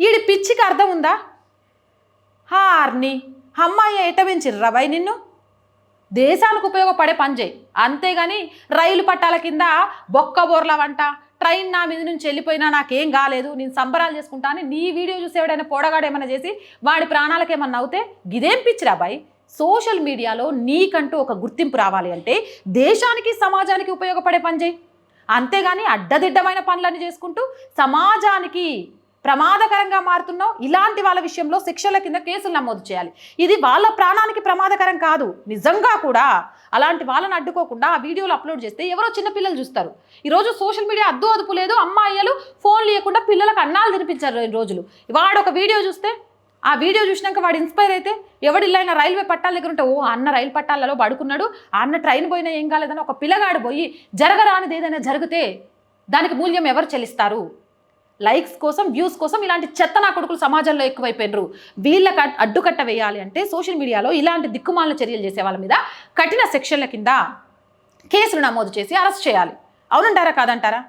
ఈడి పిచ్చికి అర్థం ఉందా? హార్ని అమ్మాయి ఎట పెంచిర్రా నిన్ను? దేశానికి ఉపయోగపడే పని చేయి. అంతేగాని రైలు పట్టాల కింద బొక్క బోర్ల వంట ట్రైన్ నా మీద నుంచి వెళ్ళిపోయినా నాకేం కాలేదు నేను సంబరాలు చేసుకుంటా అని నీ వీడియో చూసి ఎవడైనా ఏమైనా చేసి వాడి ప్రాణాలకు ఏమన్నా అవుతే గిదేం పిచ్చిరా బాయ్? సోషల్ మీడియాలో నీకంటూ ఒక గుర్తింపు రావాలి అంటే దేశానికి సమాజానికి ఉపయోగపడే పని చేయి. అంతేగాని అడ్డదిడ్డమైన పనులన్నీ చేసుకుంటూ సమాజానికి ప్రమాదకరంగా మారుతున్నావు? ఇలాంటి వాళ్ళ విషయంలో శిక్షల కింద కేసులు నమోదు చేయాలి. ఇది వాళ్ళ ప్రాణానికి ప్రమాదకరం కాదు. నిజంగా కూడా అలాంటి వాళ్ళని అడ్డుకోకుండా ఆ వీడియోలు అప్లోడ్ చేస్తే ఎవరో చిన్నపిల్లలు చూస్తారు. ఈరోజు సోషల్ మీడియా అద్దు అదుపు లేదు. అమ్మాయిలు ఫోన్ లేకుండా పిల్లలకు అన్నాలు తినిపించారు రెండు రోజులు. వాడు ఒక వీడియో చూస్తే ఆ వీడియో చూసినాక వాడు ఇన్స్పైర్ అయితే ఎవడిల్లైనా రైల్వే పట్టాల దగ్గర ఉంటే ఓ అన్న రైలు పట్టాలలో పడుకున్నాడు. ఆ అన్న ట్రైన్ పోయినా ఏం కాలేదని ఒక పిల్లగాడు పోయి జరగరానిది ఏదైనా జరిగితే దానికి మూల్యం ఎవరు చెల్లిస్తారు? లైక్స్ కోసం వ్యూస్ కోసం ఇలాంటి చెత్త నా కొడుకులు సమాజంలో ఎక్కువైపోయినరు. వీళ్ళకి అడ్డుకట్ట వేయాలి అంటే సోషల్ మీడియాలో ఇలాంటి దిక్కుమాలిన చర్యలు చేసే వాళ్ళ మీద కఠిన సెక్షన్ల కింద కేసులు నమోదు చేసి అరెస్ట్ చేయాలి. అవునంటారా కాదంటారా?